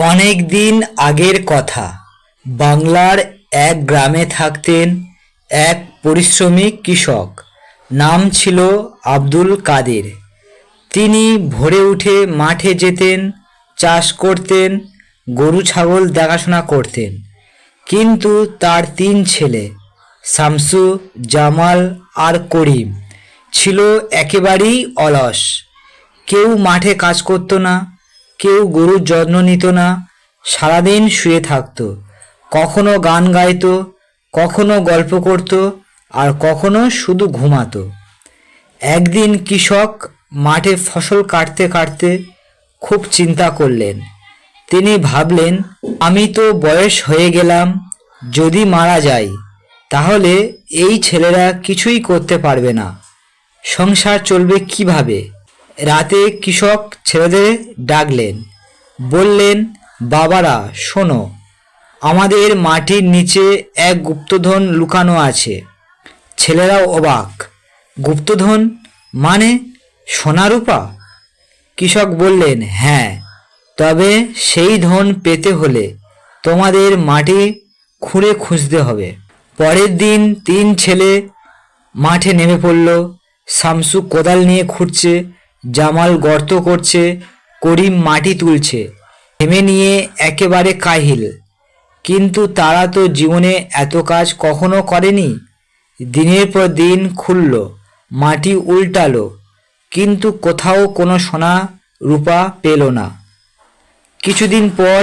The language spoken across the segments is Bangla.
অনেক দিন আগের কথা। বাংলার এক গ্রামে থাকতেন এক পরিশ্রমী কৃষক। নাম ছিল আব্দুল কাদের। তিনি ভোরে উঠে মাঠে যেতেন, চাষ করতেন, গরু, ছাগল দেখাশোনা করতেন। কিন্তু তার তিন ছেলে, শামসু, জামাল আর করিম, ছিল একেবারেই অলস। কেউ মাঠে কাজ করতো না কেউ গরুর যত্ন নিত না, সারাদিন শুয়ে থাকতো। কখনো গান গাইতো, কখনো গল্প করত, আর কখনো শুধু ঘুমাতো। একদিন কৃষক মাঠে ফসল কাটতে কাটতে খুব চিন্তা করলেন। তিনি ভাবলেন, আমি তো বয়স হয়ে গেলাম, যদি মারা যাই, তাহলে এই ছেলেরা কিছুই করতে পারবে না। সংসার চলবে কীভাবে? রাতে কৃষক ছেলেদের ডাকলেন, বললেন, বাবারা, শোনো, আমাদের মাটির নিচে এক গুপ্তধন লুকানো আছে। ছেলেরাও অবাক। গুপ্তধন মানে সোনারূপা কৃষক বললেন হ্যাঁ তবে সেই ধন পেতে হলে তোমাদের মাটি খুঁড়ে খুঁজতে হবে। পরের দিন তিন ছেলে মাঠে নেমে পড়ল। শামসু কোদাল নিয়ে খুঁড়ছে। জামাল গর্ত করছে, করিম মাটি তুলছে, থেমে নিয়ে একেবারে কাহিল। কিন্তু তারা তো জীবনে এত কাজ কখনো করেনি? দিনের পর দিন খুলল, মাটি উল্টালো, কিন্তু কোথাও কোনো সোনা রূপা পেল না। কিছুদিন পর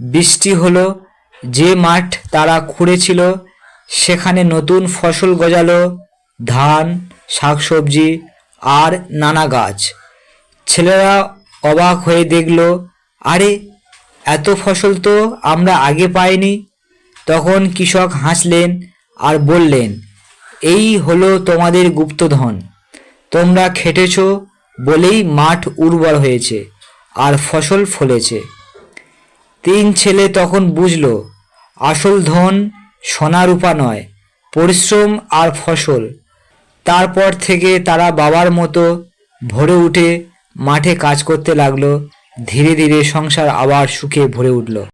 বৃষ্টি হলো, যে মাঠ তারা খুঁড়েছিল, সেখানে নতুন ফসল গজালো, ধান, শাকসবজি আর নানা গাছ। ছেলেরা অবাক হয়ে দেখল, আরে, এত ফসল তো আমরা আগে পাইনি। তখন কৃষক হাসলেন আর বললেন, এই হলো তোমাদের গুপ্তধন। তোমরা খেটেছ বলেই মাঠ উর্বর হয়েছে আর ফসল ফলেছে। তিন ছেলে তখন বুঝল, আসল ধন সোনা রূপা নয়, পরিশ্রম আর ফসল। তারপর থেকে তারা বাবার মতো ভরে উঠে মাঠে কাজ করতে লাগল। ধীরে ধীরে সংসার আবার সুখে ভরে উঠল।